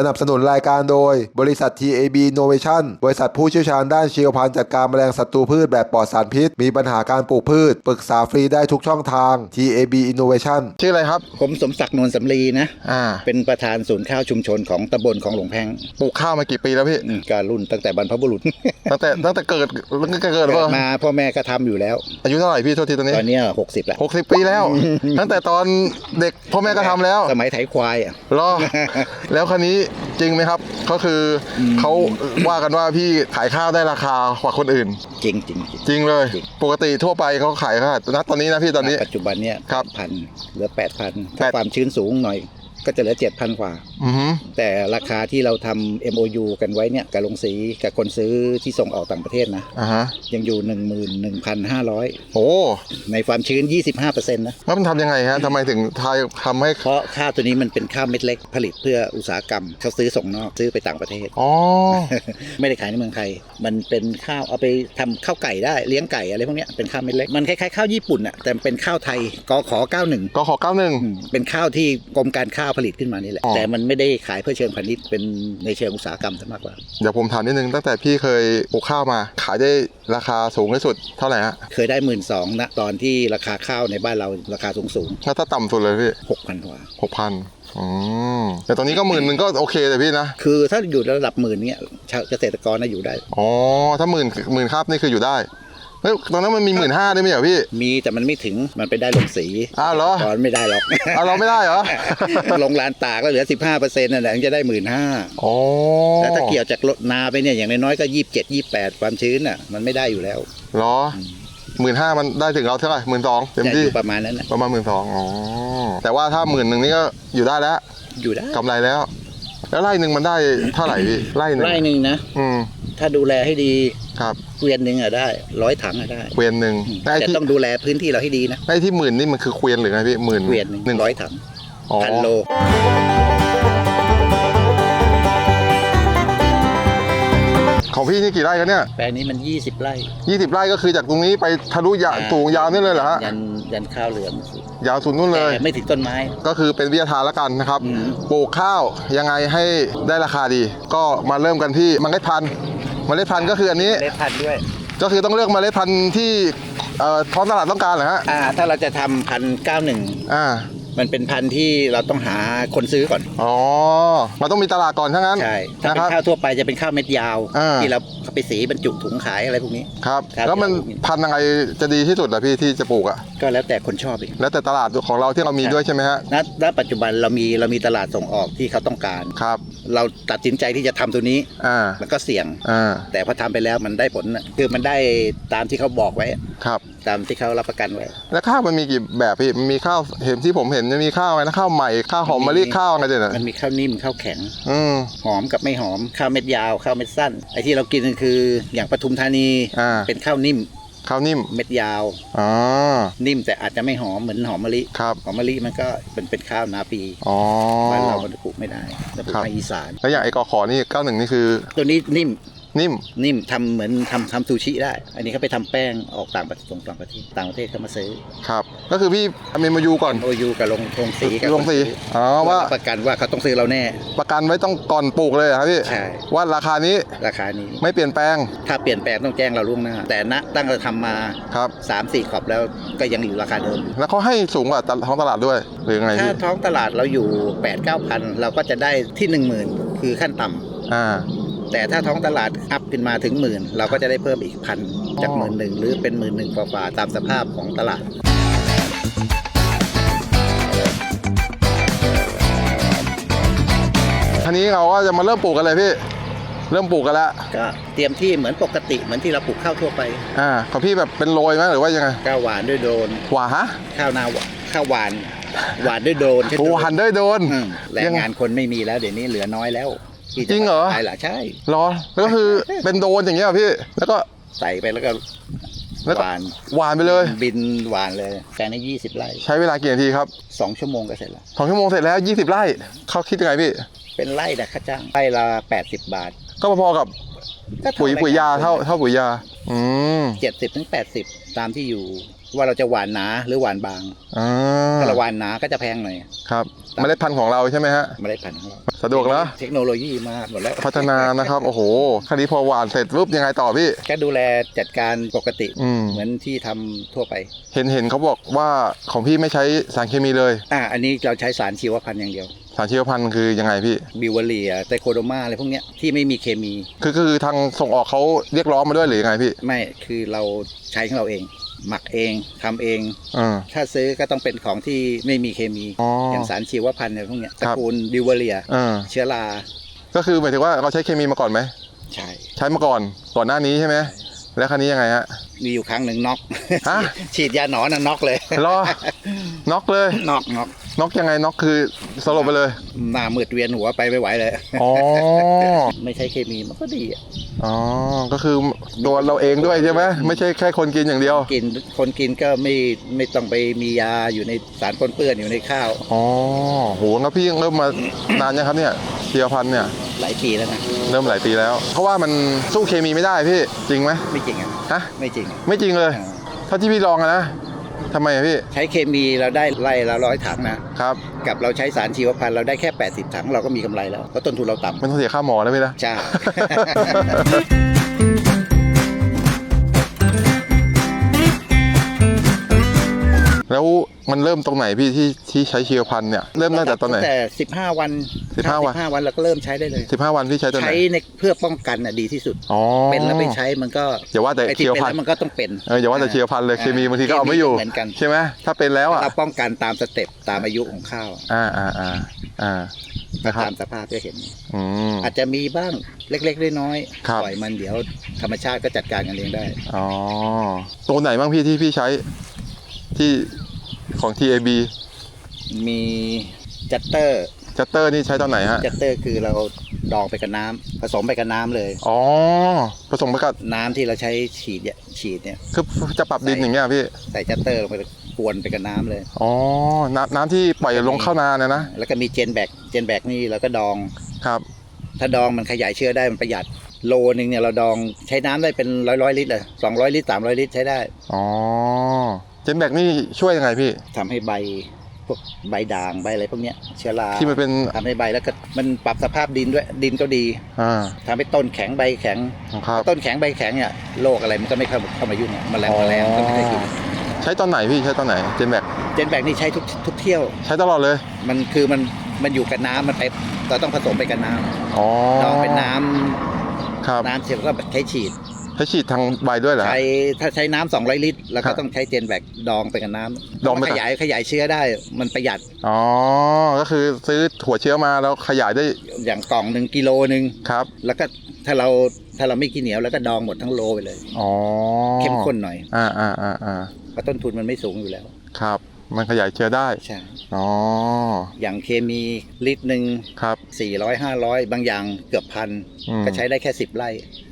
สนับสนุนรายการโดย บริษัท TAB Innovation บริษัทผู้เชี่ยวชาญด้านชีวพันธุ์จัดการแมลงศัตรูพืชแบบปลอดสารพิษ มีปัญหาการปลูกพืช ปรึกษาฟรีได้ทุกช่องทาง TAB Innovation ชื่ออะไรครับ ผมสมศักดิ์นวลสำลีนะ อ่า เป็นประธานศูนย์ข้าวชุมชนของตำบลของหลวงแพงปลูกข้าวมากี่ปีแล้วพี่ อืมการรุ่นตั้งแต่บรรพบุรุษ ตั้งแต่ตั้งแต่เกิดตั้งแต่เกิดเกิป่ะดมาพ่อแม่ก็ทำอยู่แล้ว อายุเท่าไหร่พี่โทษทีตอนนี้ตอนเนี้หกสิบแล้ว หกสิบปีแล้ว ตั้งแต่ตอนเด็กพ่อแม่ก็ทำแล้วสมัยไถควายอะ รอ แล้วคันนี้จริงไหมครับ ก็คืออม เขาว่ากันว่าพี่ขายข้าวได้ราคากว่าคนอื่น จริงจริงจริง จริงเลย จริง ปกติทั่วไปเขาขายค่าณตอนนี้นะพี่ตอนนี้ปัจจุบันเนี้ยครับ พันเหลือแปดพันแปถ้าด ความชื้นสูงหน่อย ก็จะเหลือเจ็ดพันกว่า อือหือแต่ราคาที่เราทำ MOU กันไว้เนี่ยกับลงสีกับคนซื้อที่ส่งออกต่างประเทศนะ อ่าฮะยังอยู่ 11,500 โอ้ในความชื้น 25%นะ แล้วมันทำยังไงฮะทำไมถึงทายทำให้ เพราะข้าวตัวนี้มันเป็นข้าวเม็ดเล็กผลิตเพื่ออุตสาหกรรมเขาซื้อส่งนอกซื้อไปต่างประเทศ อ๋อ ไม่ได้ขายในเมืองไทย มันเป็นข้าวเอาไปทำข้าวไก่ได้เลี้ยงไก่อะไรพวกเนี้ยเป็นข้าวเม็ดเล็ก มันคล้ายๆข้าวญี่ปุ่นอะแต่เป็นข้าวไทยกขอ91ก็ขอเก้าหนึ่ง อืมเป็นข้าวที่กรมการข้าวผลิตขึ้นมานี่แหละ อ๋อ แต่มันไม่ได้ขายเพื่อเชิงพาณิชย์เป็นในเชิงอุตสาหกรรมซะมากกว่า เดี๋ยวผมถามนิดนึงตั้งแต่พี่เคยปลูกข้าวมา ขายได้ราคาสูงที่สุดเท่าไหร่ฮะเคยได้หมื่นสองนะตอนที่ราคาข้าวในบ้านเราราคาสูงสูงถ้าถ้าต่ำสุดเลยพี่หกพันกว่า หกพันอืมแต่ตอนนี้ก็หมื่นหนึ่งก็โอเคเลยพี่นะคือถ้าอยู่ระดับหมื่นเนี้ยชาวเกษตรกรน่ะอยู่ได้ อ๋อถ้าหมื่นหมื่นครับนี่คืออยู่ได้ เฮ้ยตอนนั้นมันมีหมื่นห้าได้ไหมเหรอพี่ มีแต่มันไม่ถึงมันไปได้ลงสีอ้าวเหรอ ตอนไม่ได้หรอกอ้าวเราไม่ได้เหรอ ลงลานตากก็เหลือ 15เปอร์เซ็นต์นั่นแหละถึงจะได้หมื่นห้าอ๋อแล้วถ้าเกี่ยวจากรถนาไปเนี่ยอย่างน้อยๆก็ยี่สิบเจ็ดยี่แปดความชื้นอะมันไม่ได้อยู่แล้วเหรอหมื่นห้ามันได้ถึงเราเท่าไหร่หมื่นสองเต็มจะอที่ยู่ประมาณนั้นนะประมาณหมื่นสองอ๋อแต่ว่าถ้าหมื่นหนึ่งนี่ก็อยู่ได้แล้ว อยู่ได้กำไรแล้ว แล้วไร่หนึ่งมันได้เท่าไหร่พี่ไร่หนึ่งไร่หนึ่งนะอืมถ้าดูแลให้ดี ครับเกวียนหนึ่งอะได้ร้อยถังอะได้เกวียนหนึ่งอืมไอ้แต่ที่ต้องดูแลพื้นที่เราให้ดีนะไอ้ที่หมื่นนี่มันคือเกวียนหรือไงพี่หมื่นเกวียนหนึ่งหนึ่งร้อยถังอ๋อพันโลของพี่นี่กี่ไร่กันเนี่ยแปลงนี้มันยี่สิบไร่ยี่สิบไร่ก็คือจากตรงนี้ไปทะลุยาวสูงยาวนี่เลยเหรอฮะยันยันข้าวเหลืองสุดยาวสุดนู่นเลย แต่ไม่ถึงต้นไม้ ก็คือเป็นวิทยาทานแล้วกันนะครับ อืม ปลูกข้าวยังไงให้ได้ราคาดี ก็มาเริ่มกันที่เมล็ดพันธุ์เมล็ดพันธุ์ก็คืออันนี้เล็ดพันธุ์ด้วย ก็คือต้องเลือกเมล็ดพันธุ์ที่เอ่อท้องตลาดต้องการเหรอฮะ อ่า ถ้าเราจะทำพันเก้าหนึ่งอ่า มันเป็นพันธุ์ที่เราต้องหาคนซื้อก่อน อ๋อ มันต้องมีตลาดก่อนทั้งนั้นใช่ ถ้านะเป็คนรับ ข้าวทั่วไปจะเป็นข้าวเม็ดยาว อ่า ที่เราเอาไปสีบรรจุถุงขายอะไรพวกนี้ ครับ ครับ แล้วมันพันธุ์ยังไงจะดีที่สุดล่ะพี่ที่จะปลูกอะก็แล้วแต่คนชอบเองแล้วแต่ตลาดของเราที่เรามีด้วยใช่ไหมฮะ ณณปัจจุบันเรามีเรามีตลาดส่งออกที่เขาต้องการ ครับ เราตัดสินใจที่จะทำตัวนี้ อ่ามันก็เสี่ยง อ่าแต่พอทำไปแล้วมันได้ผลน่ะคือมันได้ตามที่เขาบอกไว้ ครับ ตามที่เขารับประกันไว้ แล้วข้าวมันมีกี่แบบพี่มันมีข้าวเห็นที่ผมเห็นมันมีข้าวอะไรนะข้าวใหม่ข้าวหอมมะลิข้าวอะไรเนี่ยมันมีข้าวนิ่มข้าวแข็ง อืม หอมกับไม่หอมข้าวเม็ดยาวข้าวเม็ดสั้นไอ้ที่เรากินก็คืออย่างปทุมธานีอ่า เป็นข้าวนิ่ม ข้าวนิ่ม เม็ดยาวอ๋อ นิ่มแต่อาจจะไม่หอมเหมือนหอมมะลิครับ หอมมะลิมันก็เป็นเป็นข้าวนาปีอ๋อ บ้านเรามันปลูกไม่ได้เราปลูกครับ ภาคอีสาน แล้วอย่างไอ้กอขอนี่เก้าหนึ่งนี่คือตัวนี้นิ่มนิ่ม นิ่มทำเหมือนทำทำซูชิได้ อันนี้เขาไปทำแป้งออกต่างประเทศส่งต่างประเทศต่างประเทศเขามาซื้อ ครับ ก็คือพี่เมนมายูก่อนโอยูกับลงลงสีกับลงสีคนซื้อ๋อเพื่ว่ารับประกันว่าเขาต้องซื้อเราแน่ ประกันไว้ต้องก่อนปลูกเลยเหรอครับพี่ใช่ว่าราคานี้ราคานี้ไม่เปลี่ยนแปลง ถ้าเปลี่ยนแปลงต้องแจ้งเราล่วงหน้า แต่ณตั้งแต่ทำมาครับ3 4ขอบแล้วก็ยังอยู่ราคาเดิมแล้วเขาให้สูงกว่าท้องตลาดด้วยหรือยังไงถ้าพี่ท้องตลาดเราอยู่8 9 0 0 0เราก็จะได้ที่1 0,000คือขั้นต่ำอ่าแต่ถ้าท้องตลาดอัพขึ้นมาถึงหมื่น เราก็จะได้เพิ่มอีกพันจากอ๋อหมื่นหนึ่งหรือเป็นหมื่นหนึ่งกว่าๆตามสภาพของตลาด ทีนี้เราก็จะมาเริ่มปลูกกันเลยพี่ เริ่มปลูกกันแล้วก็เตรียมที่เหมือนปกติเหมือนที่เราปลูกข้าวทั่วไปอ่าของพี่แบบเป็นโรยไหมหรือว่ายังไงข้าวหวานด้วยโดรนหวาฮะข้าวนาหวานข้าวหวานหวานด้วยโดรนใช่โอ้หันด้วยโดนอืมแรงงานคนไม่มีแล้วเดี๋ยวนี้เหลือน้อยแล้วที่ะจริงเหรอ ใช่ละใช่รอแล้วก็คือเป็นโดนอย่างเงี้ยเหรอพี่ แล้วก็ ใส่ไปแล้วก็แล้วก็ หวานหวานไปเลย บินหวานเลยแปลงในยี่สิบไร่ใช้เวลากี่นาทีครับสองชั่วโมงก็เสร็จแล้วสองชั่วโมงเสร็จแล้ว 20 ไร่เขาคิดยังไงพี่ เป็นไร่นะค่าจ้างไร่ละแปดสิบบาท ก็พอๆกับปุ๋ยปุ๋ยยาเท่าเท่าปุ๋ยยา อืม เจ็ดสิบถึงแปดสิบตามที่อยู่ ว่าเราจะหวานหนาหรือหวานบางอ่าถ้าเราหวานหนาก็จะแพงหน่อยครับเมล็ดพันธุ์ของเราใช่ไหมฮะไม่ได้พันธุ์ของเราสะดวกแล้วเทคโนโลยีมาหมดแล้วพัฒนานะครับโอ้โหคราวนี้พอหวานเสร็จปุ๊บยังไงต่อพี่แค่ดูแลจัดการปกติอืมเหมือนที่ทำทั่วไป เห็นเห็นเขาบอกว่าของพี่ไม่ใช้สารเคมีเลยอ่าอันนี้เราใช้สารชีวพันธุ์อย่างเดียวสารชีวพันธุ์คือยังไงพี่บิวเวอเรียไตโคโดมาอะไรพวกเนี้ยที่ไม่มีเคมี คือคือทางส่งออกเขาเรียกร้องมาด้วยหรือยังไงพี่ ไม่คือเราใช้ของเราเอง หมักเองทำเอง อ่า ถ้าซื้อก็ต้องเป็นของที่ไม่มีเคมีอ๋อออย่างสารชีวพันธุ์อะไรพวกเนี้ยตคระรับ กูลบิวเวอเรีย อ่าเชื้อราก็คือหมายถึงว่าเราใช้เคมีมาก่อนไหม ใช่ ใช้มาก่อนก่อนหน้านี้ใช่ไหมแล้วครั้นี้ยังไงฮะ มีอยู่ครั้งหนึ่งน็อกฮะ ฉีดยาหนอนน่ะน็อกเลย รอ น็อกเลยน็อกน็อกน็อกยังไงน็อกคือสลบไปเลย หน้ามืดเวียนหัวไปไม่ไหวเลย อ๋อ ไม่ใช้เคมีมันก็ดีอะอ๋อ ก็คือตัวเราเองด้วยใช่ไหมไม่ใช่แค่คนกินอย่างเดียว กินคนกินก็ไม่ไม่ต้องไปมียาอยู่ในสารปนเปื้อนอยู่ในข้าว อ๋อโหงั้นพี่เริ่มมานานยังครับเนี่ยเชียพันธุ์เนี่ย หลายปีแล้วนะเริ่มหลายปีแล้ว เพราะว่ามันสู้เคมีไม่ได้พี่จริงไหมไม่จริงอะฮะ ไม่จริงอะไม่จริงเลย อ่า ถ้าที่พี่ลองอะนะ ทำไมอะพี่ ใช้เคมีเราได้ไล่ละร้อยถังนะครับ กับเราใช้สารชีวพันธุ์เราได้แค่ 80 ถังเราก็มีกำไรแล้วเพราะต้นทุนเราต่ำไม่ต้องเสียค่าหมอแล้วพี่นะใช่ แล้ว มันเริ่มตรงไหนพี่ที่ที่ใช้ชีวพันธุ์เนี่ยเริ่มตั้งแต่ตอนไหนแต่15วัน15วัน15วันเราก็เริ่มใช้ได้เลย สิบห้าวันพี่ใช้ตอนไหนใช้ในเพื่อป้องกันน่ะดีที่สุด อ๋อเป็นแล้วไม่ใช้มันก็อย่าว่าแต่ไอ้ที่ชีวเป็นพันแล้วธุ์มันก็ต้องเป็นเอออย่าว่าแต่ชีวพันธุ์เลยเคมีบางทีก็เอาไม่อยู่เหมือนกัน ใช่ไหมถ้าเป็นแล้วอะเราป้องกันตามสเต็ปตามอายุของข้าวอ่าอ่าอ่าอ่านะครับตามสภาพที่เห็น อืม อาจจะมีบ้างเล็กๆน้อยครับ ๆปล่อยมันเดี๋ยวธรรมชาติก็จัดการกันเองได้ อ๋อตัวไหนบ้างพี่ที่พี่ใช้ ที่ ของ TAB มีจัตเตอร์จัตเตอร์นี่ใช้ตอนไหนฮะ จัตเตอร์คือเราดองไปกับน้ำผสมไปกับน้ำเลย อ๋อ ผสมไปกับน้ำที่เราใช้ฉีดเนี่ยฉีดเนี่ยคือจะปรับดินอย่างเงี้ยพี่ ใส่จัตเตอร์ลงไปกวนไปกับน้ำเลย อ๋อ น้ำน้ำที่ปล่อยลงเข้านาเนี่ยนะ แล้วก็มีเจนแบกเจนแบกนี่เราก็ดอง ครับ ถ้าดองมันขยายเชื้อได้มันประหยัดโลนึงเนี่ยเราดองใช้น้ำได้เป็นร้อยร้อยลิตรเลยสองร้อยลิตรสามร้อยลิตรใช้ได้ อ๋อ เจนแบกนี่ช่วยยังไงพี่ ทำให้ใบพวกใบด่างใบอะไรพวกเนี้ยเชื้อราที่มันเป็นทำให้ใบแล้วก็มันปรับสภาพดินด้วยดินก็ดีอ่าทำให้ต้นแข็งใบแข็ง ครับต้นแข็งใบแข็งเนี่ยโรคอะไรมันก็ไม่เข้าเข้ามายุ่งอะแมลงแมลงก็ไม่ได้กินใช้ตอนไหนพี่ใช้ตอนไหนเจนแบกเจนแบกนี่ใช้ทุกทุกเที่ยว ใช้ตลอดเลยมันคือมันมันอยู่กับน้ำมันไปเราต้องผสมไปกับน้อ๋อำดองเป็นน้ำครับ น้ำเสร็จแล้วก็ใช้ฉีด ใช้ฉีดทางใบด้วยเหรอฮะใช้ถ้าใช้น้ำสองร้อยลิตร แล้วครัก็บต้องใช้เจนแบกดองไปกับน้ำดองไปมันกับ ขยายขยายเชื้อได้มันประหยัดอ๋อ ก็คือซื้อหัวเชื้อมาแล้วขยายได้อย่างกล่องหนึ่งกิโลหนึ่งครับ แล้วก็ถ้าเราถ้าเราไม่กินเหนียวแล้วก็ดองหมดทั้งโลไปเลย อ๋อเข้มข้นหน่อยอ่าอ่าอ่าอ่าเพราะต้นทุนมันไม่สูงอยู่แล้วครับ มันขยายเชื้อได้ ใช่อ๋อ อย่างเคมีลิตรหนึ่งครับ สี่ร้อยห้าร้อยบางอย่างเกือบพันอืมก็ใช้ได้แค่สิบไร่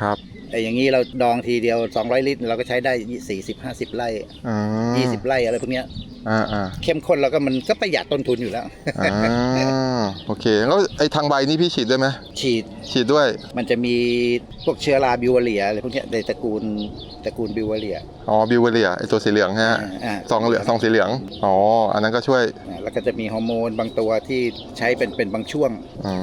ครับ แต่อย่างนี้เราดองทีเดียว 200 ลิตร เราก็ใช้ได้ 40 50 ไร่อืม20 ไร่อะไรพวกเนี้ย อ่าอ่าเข้มข้นแล้วก็มันก็ประหยัดต้นทุนอยู่แล้ว อ่าโอเค แล้วไอ้ทางใบนี่พี่ฉีดด้วยไหมฉีดฉีดด้วย มันจะมีพวกเชื้อราบิวเวอเรียอะไรพวกเนี้ยในตระกูลตระกูลบิวเวอเรีย อ๋อบิวเวอเรียไอ้ตัวสีเหลืองฮะอ่า ซองเหลืองซองสีเหลืองอ๋ออันนั้นก็ช่วยอ่าแล้วก็จะมีฮอร์โมนบางตัวที่ใช้เป็นเป็นบางช่วง อื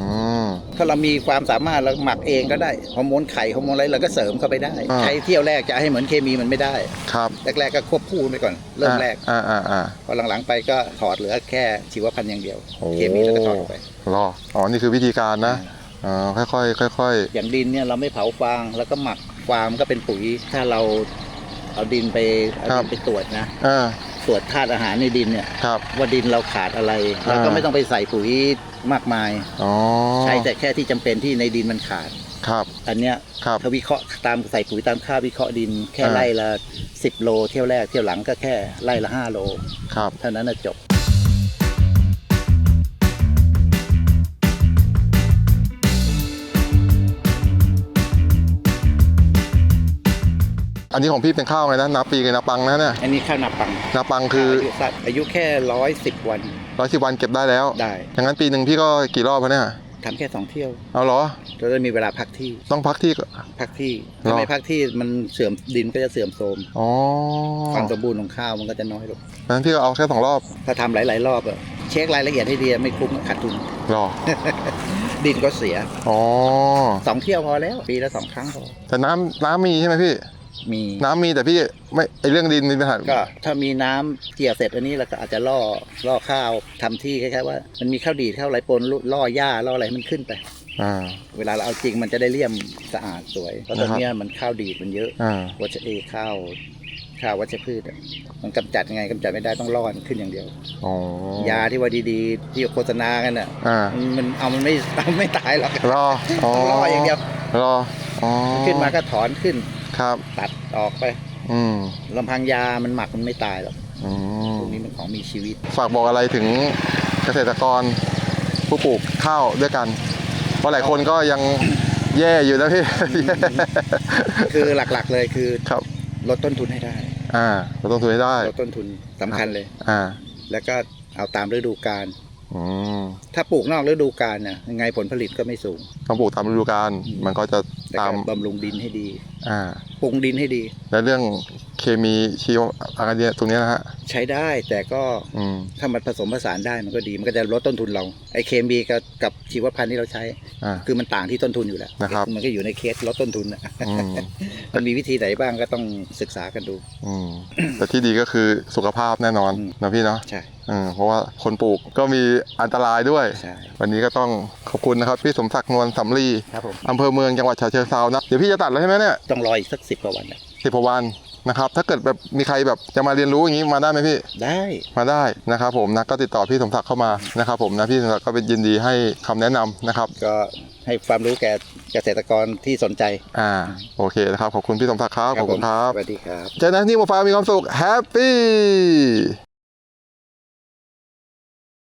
ม ถ้าเรามีความสามารถเราหมักเองก็ได้ฮอร์โมนไข่ฮอร์โมนอะไรเราก็เสริมเข้าไปได้ อ่า ใช้เที่ยวแรกจะให้เหมือนเคมีมันไม่ได้ ครับแรกๆก็ควบคู่ไปก่อนเริ่มแรก อ่าอ่าอ่าพอหลังๆไปก็ถอดเหลือแค่ชีวพันธุ์อย่างเดียว โอ้เคมีแล้วก็ถอดออกไปรออ๋อ นี่คือวิธีการนะอ๋อค่อยๆค่อยอย่างดินเนี่ยเราไม่เผาฟางแล้วก็หมักฟางก็เป็นปุ๋ย ถ้าเราเอาดินไปเอาดินไปตรวจนะๆอ่าตรวจธาตุอาหารในดินเนี่ย ครับ ว่าดินเราขาดอะไรเราก็อ่า ไม่ต้องไปใส่ปุ๋ย มากมาย อ๋อใช้แต่แค่ที่จำเป็นที่ในดินมันขาด ครับ อันเนี้ยครับ ถ้าวิเคราะห์ตามใส่ปุ๋ยตามค่าวิเคราะห์ดิน แค่อ่าไร่ละ10โลเที่ยวแรกเที่ยวหลังก็แค่ไร่ละ5โล ครับ เท่านั้นนะจบ อันนี้ของพี่เป็นข้าวไงนะนาปีกับนาปังนะเนี่ยอันนี้ข้าวนาปังนาปังคืออายุสั้นอายุแค่ร้อยสิบวัน ร้อยสิบวันเก็บได้แล้วได้อย่างนั้นปีหนึ่งพี่ก็กี่รอบคะเนี่ยทำแค่สองเที่ยว เอาเหรอเราจะมีเวลาพักที่ ต้องพักที่ก่อนพักที่หรอถ้าไม่พักที่มันเสื่อมดินก็จะเสื่อมโทรมอ๋อความสมบูรณ์ของข้าวมันก็จะน้อยลงงั้นพี่ก็เอาแค่สองรอบ ถ้าทำหลาย ๆ รอบอะเช็ครายละเอียดให้ดีไม่คุ้มขาดทุนเหรอ ดินก็เสีย อ๋อสองเที่ยวพอแล้ว ปีละสองครั้งพอแต่น้ำน้ำมีใช่ไหมพี่ มีน้ำมีแต่พี่ไม่ไอเรื่องดินมีปัญหาก็ถ้ามีน้ำเกี่ยวเสร็จอันนี้เราก็อาจจะล่อล่อข้าวทำที่คล้ายๆว่ามันมีข้าวดีดข้าวไรปนล่อหญ้าล่ออะไรให้มันขึ้นไป อ่า เวลาเราเอาจริงมันจะได้เลี่ยมสะอาดสวยเพราะตอนเนี้ยมันข้าวดีดมันเยอะ อ่า วัชเอข้าวข้าววัชพืชอะมันกำจัดยังไงกำจัดไม่ได้ต้องล่อมันขึ้นอย่างเดียว อ๋อยาที่ว่าดีๆ ที่โฆษณากันอะอ่า มันมันเอามันไม่ เอาไม่ตายหรอกรออ๋อต้องล่ออย่างเดียวรอ อ๋อ ขึ้นมาก็ถอนขึ้น ครับ ตัดออกไปอืมลำพังยามันหมักมันไม่ตายหรอกอืมพวกนี้มันของมีชีวิต ฝากบอกอะไรถึงเกษตรกรผู้ปลูกข้าวด้วยกัน เพราะหลายคนก็ยังแย่อยู่นะพี่ คือหลักๆเลยคือครับ ลดต้นทุนให้ได้อ่าเราต้องทุนให้ได้ลดต้นทุนสำคัญเลย อ่า แล้วก็เอาตามฤดูกาล อืมถ้าปลูกนอกฤดูกาลน่ะยังไงผลผลิตก็ไม่สูง ต้องปลูกตามฤดูกาลมันก็จะแต่ตามก็บำรุงดินให้ดีอ่า ปรุงดินให้ดี และเรื่อง เคมีชีวอะไรเนี่ยตรงเนี้ยนะฮะ ใช้ได้แต่ก็อืม ถ้ามันผสมผสานได้มันก็ดี มันก็จะลดต้นทุนเราไอ้เคมีกับกับชีวพันธุ์ที่เราใช้ อ่า คือมันต่างที่ต้นทุนอยู่แล้วนะครับ มันก็อยู่ในเคสลดต้นทุนน่ะอืม มันมีวิธีไหนบ้างก็ต้องศึกษากันดู อืม แต่ที่ดีก็คือสุขภาพแน่นอนอืม นะพี่เนาะใช่อืมเพราะว่าคนปลูกก็มีอันตรายด้วย ใช่วันนี้ก็ต้องขอบคุณนะครับพี่สมศักดิ์นวลสำลีครับผมอำเภอเมืองจังหวัดฉะเชิงเทรานะ เดี๋ยวพี่จะตัดแล้วใช่ไหมเนี่ยต้องรออีกสักสิบกว่าวันน่ะสิบกว่าวัน นะครับถ้าเกิดแบบมีใครแบบจะมาเรียนรู้อย่างนี้มาได้ไหมพี่ ได้มาได้นะครับผมนะก็ติดต่อพี่สมศักดิ์เข้ามานะครับผมนะพี่สมศักดิ์ก็เป็นยินดีให้คำแนะนำนะครับก็ให้ความรู้แก่เกษตรกรที่สนใจอ่าโอเคนะครับขอบคุณพี่สมศักดิ์ครับขอบคุณครับ สวัสดีครับ เจอกันที่โมฟ้ามีความสุขแฮปปี้